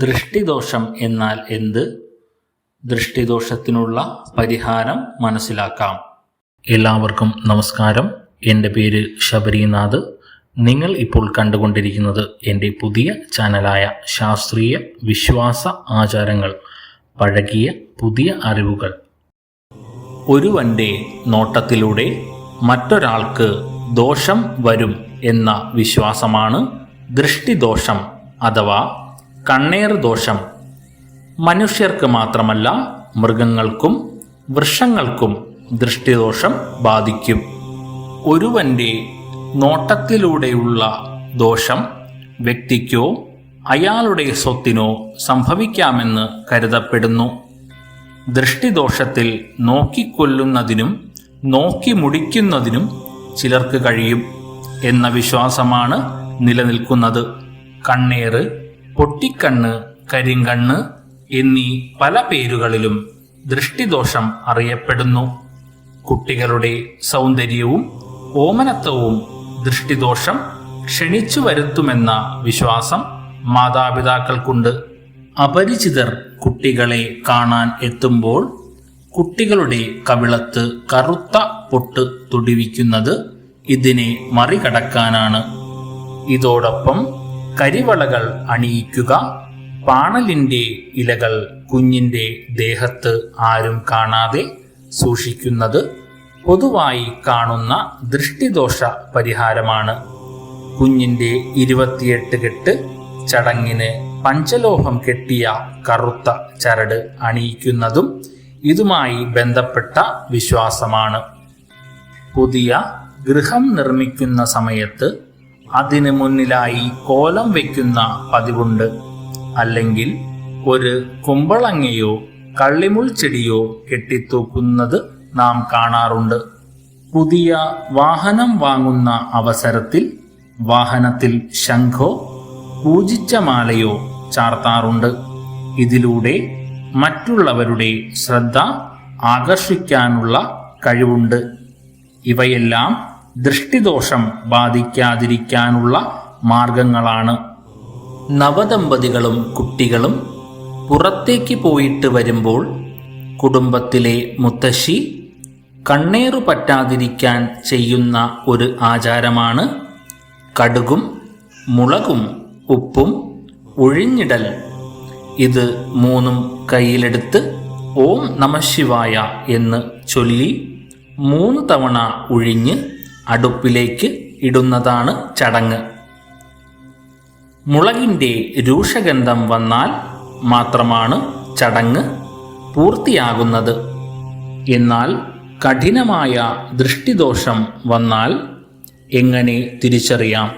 ദൃഷ്ടിദോഷം എന്നാൽ എന്ത്? ദൃഷ്ടിദോഷത്തിനുള്ള പരിഹാരം മനസ്സിലാക്കാം. എല്ലാവർക്കും നമസ്കാരം. എന്റെ പേര് ശബരിനാഥ്. നിങ്ങൾ ഇപ്പോൾ കണ്ടുകൊണ്ടിരിക്കുന്നത് എന്റെ പുതിയ ചാനലായ ശാസ്ത്രീയ വിശ്വാസ ആചാരങ്ങൾ പഴകിയ പുതിയ അറിവുകൾ. ഒരുവന്റെ നോട്ടത്തിലൂടെ മറ്റൊരാൾക്ക് ദോഷം വരും എന്ന വിശ്വാസമാണ് ദൃഷ്ടിദോഷം അഥവാ കണ്ണേർ ദോഷം. മനുഷ്യർക്ക് മാത്രമല്ല മൃഗങ്ങൾക്കും വൃക്ഷങ്ങൾക്കും ദൃഷ്ടിദോഷം ബാധിക്കും. ഒരുവന്റെ നോട്ടത്തിലൂടെയുള്ള ദോഷം വ്യക്തിക്കോ അയാളുടെ സ്വത്തിനോ സംഭവിക്കാമെന്ന് കരുതപ്പെടുന്നു. ദൃഷ്ടിദോഷത്തിൽ നോക്കിക്കൊല്ലുന്നതിനും നോക്കി മുടിക്കുന്നതിനും ചിലർക്ക് കഴിയും എന്ന വിശ്വാസമാണ് നിലനിൽക്കുന്നത്. കണ്ണേറ് പൊട്ടിക്കണ്ണ് കരിങ്കണ്ണ് എന്നീ പല പേരുകളിലും ദൃഷ്ടിദോഷം അറിയപ്പെടുന്നു. കുട്ടികളുടെ സൗന്ദര്യവും ഓമനത്വവും ദൃഷ്ടിദോഷം ക്ഷണിച്ചു വരുത്തുമെന്ന വിശ്വാസം മാതാപിതാക്കൾക്കുണ്ട്. അപരിചിതർ കുട്ടികളെ കാണാൻ എത്തുമ്പോൾ കുട്ടികളുടെ കവിളത്ത് കറുത്ത പൊട്ട് തുടിവിക്കുന്നത് ഇതിനെ മറികടക്കാനാണ്. ഇതോടൊപ്പം കരിവളകൾ അണിയിക്കുക. പാണലിന്റെ ഇലകൾ കുഞ്ഞിന്റെ ദേഹത്ത് ആരും കാണാതെ സൂക്ഷിക്കുന്നത് പൊതുവായി കാണുന്ന ദൃഷ്ടിദോഷ പരിഹാരമാണ്. കുഞ്ഞിന്റെ ഇരുപത്തിയെട്ട് കെട്ട് ചടങ്ങിന് പഞ്ചലോഹം കെട്ടിയ കറുത്ത ചരട് അണിയിക്കുന്നതും ഇതുമായി ബന്ധപ്പെട്ട വിശ്വാസമാണ്. പുതിയ ഗൃഹം നിർമ്മിക്കുന്ന സമയത്ത് അതിന് മുന്നിലായി കോലം വയ്ക്കുന്ന പതിവുണ്ട്. അല്ലെങ്കിൽ ഒരു കുമ്പളങ്ങയോ കള്ളിമുൾ ചെടിയോ കെട്ടിത്തൂക്കുന്നത് നാം കാണാറുണ്ട്. പുതിയ വാഹനം വാങ്ങുന്ന അവസരത്തിൽ വാഹനത്തിൽ ശംഖോ പൂജിച്ച മാലയോ ചാർത്താറുണ്ട്. ഇതിലൂടെ മറ്റുള്ളവരുടെ ശ്രദ്ധ ആകർഷിക്കാനുള്ള കഴിവുണ്ട്. ഇവയെല്ലാം ദൃഷ്ടിദോഷം ബാധിക്കാതിരിക്കാനുള്ള മാർഗങ്ങളാണ്. നവദമ്പതികളും കുട്ടികളും പുറത്തേക്ക് പോയിട്ട് വരുമ്പോൾ കുടുംബത്തിലെ മുത്തശ്ശി കണ്ണേറു പറ്റാതിരിക്കാൻ ചെയ്യുന്ന ഒരു ആചാരമാണ് കടുകും മുളകും ഉപ്പും ഒഴിഞ്ഞിടൽ ഇത് മൂന്നും കയ്യിലെടുത്ത് ഓം നമശിവായ എന്ന് ചൊല്ലി മൂന്ന് തവണ ഒഴിഞ്ഞ് അടുപ്പിലേക്ക് ഇടുന്നതാണ് ചടങ്ങ്. മുളകിന്റെ രൂക്ഷഗന്ധം വന്നാൽ മാത്രമാണ് ചടങ്ങ് പൂർത്തിയാകുന്നത്. എന്നാൽ കഠിനമായ ദൃഷ്ടിദോഷം വന്നാൽ എങ്ങനെ തിരിച്ചറിയാം?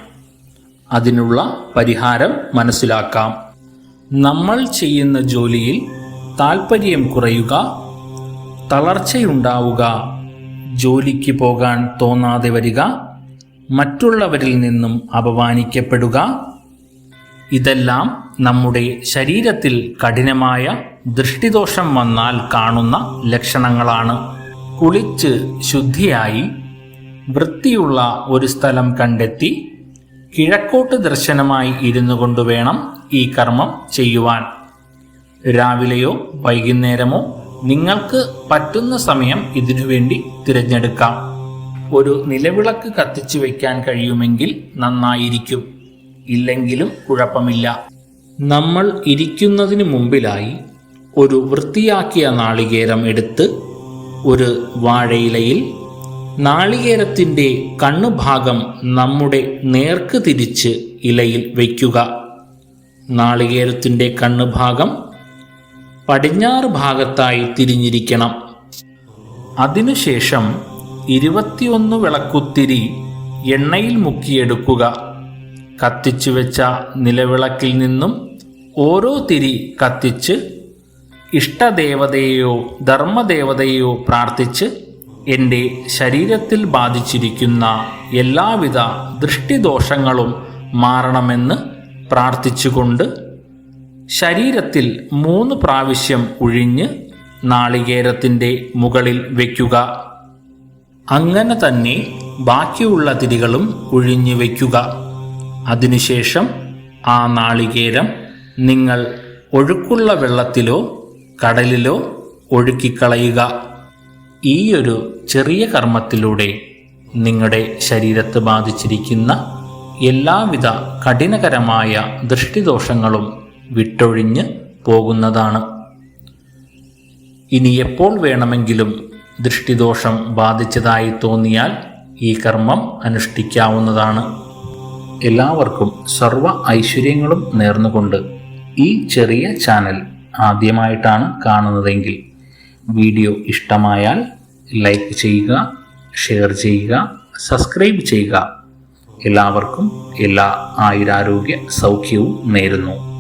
അതിനുള്ള പരിഹാരം മനസ്സിലാക്കാം. നമ്മൾ ചെയ്യുന്ന ജോലിയിൽ താൽപ്പര്യം കുറയുക തളർച്ചയുണ്ടാവുക ജോലിക്ക് പോകാൻ തോന്നാതെ വരിക മറ്റുള്ളവരിൽ നിന്നും അപമാനിക്കപ്പെടുക ഇതെല്ലാം നമ്മുടെ ശരീരത്തിൽ കഠിനമായ ദൃഷ്ടിദോഷം വന്നാൽ കാണുന്ന ലക്ഷണങ്ങളാണ്. കുളിച്ച് ശുദ്ധിയായി വൃത്തിയുള്ള ഒരു സ്ഥലം കണ്ടെത്തി കിഴക്കോട്ട് ദർശനമായി ഇരുന്നു കൊണ്ടുവേണം ഈ കർമ്മം ചെയ്യുവാൻ. രാവിലെയോ വൈകുന്നേരമോ നിങ്ങൾക്ക് പറ്റുന്ന സമയം ഇതിനുവേണ്ടി തിരഞ്ഞെടുക്കാം. ഒരു നിലവിളക്ക് കത്തിച്ചു വയ്ക്കാൻ കഴിയുമെങ്കിൽ നന്നായിരിക്കും. ഇല്ലെങ്കിലും കുഴപ്പമില്ല. നമ്മൾ ഇരിക്കുന്നതിന് മുമ്പിലായി ഒരു വൃത്തിയാക്കിയ നാളികേരം എടുത്ത് ഒരു വാഴയിലയിൽ നാളികേരത്തിന്റെ കണ്ണുഭാഗം നമ്മുടെ നേർക്ക് തിരിച്ച് ഇലയിൽ വയ്ക്കുക. നാളികേരത്തിന്റെ കണ്ണുഭാഗം പടിഞ്ഞാറ് ഭാഗത്തായി തിരിഞ്ഞിരിക്കണം. അതിനുശേഷം ഇരുപത്തിയൊന്ന് വിളക്കുത്തിരി എണ്ണയിൽ മുക്കിയെടുക്കുക. കത്തിച്ചു വെച്ച നിലവിളക്കിൽ നിന്നും ഓരോ തിരി കത്തിച്ച് ഇഷ്ടദേവതയെയോ ധർമ്മദേവതയെയോ പ്രാർത്ഥിച്ച് എന്റെ ശരീരത്തിൽ ബാധിച്ചിരിക്കുന്ന എല്ലാവിധ ദൃഷ്ടിദോഷങ്ങളും മാറണമെന്ന് പ്രാർത്ഥിച്ചുകൊണ്ട് ശരീരത്തിൽ മൂന്ന് പ്രാവശ്യം ഉഴിഞ്ഞ് നാളികേരത്തിന്റെ മുകളിൽ വയ്ക്കുക. അങ്ങനെ തന്നെ ബാക്കിയുള്ള തിരികളും ഉഴിഞ്ഞ് വയ്ക്കുക. അതിനുശേഷം ആ നാളികേരം നിങ്ങൾ ഒഴുക്കുള്ള വെള്ളത്തിലോ കടലിലോ ഒഴുക്കിക്കളയുക. ഈ ഒരു ചെറിയ കർമ്മത്തിലൂടെ നിങ്ങളുടെ ശരീരത്ത് ബാധിച്ചിരിക്കുന്ന എല്ലാവിധ കഠിനകരമായ ദൃഷ്ടിദോഷങ്ങളും വിട്ടൊഴിഞ്ഞ് പോകുന്നതാണ്. ഇനി എപ്പോൾ വേണമെങ്കിലും ദൃഷ്ടിദോഷം ബാധിച്ചതായി തോന്നിയാൽ ഈ കർമ്മം അനുഷ്ഠിക്കാവുന്നതാണ്. എല്ലാവർക്കും സർവ ഐശ്വര്യങ്ങളും നേർന്നുകൊണ്ട് ഈ ചെറിയ ചാനൽ ആദ്യമായിട്ടാണ് കാണുന്നതെങ്കിൽ വീഡിയോ ഇഷ്ടമായാൽ ലൈക്ക് ചെയ്യുക ഷെയർ ചെയ്യുക സബ്സ്ക്രൈബ് ചെയ്യുക. എല്ലാവർക്കും എല്ലാ ആയുരാരോഗ്യ സൗഖ്യവും നേരുന്നു.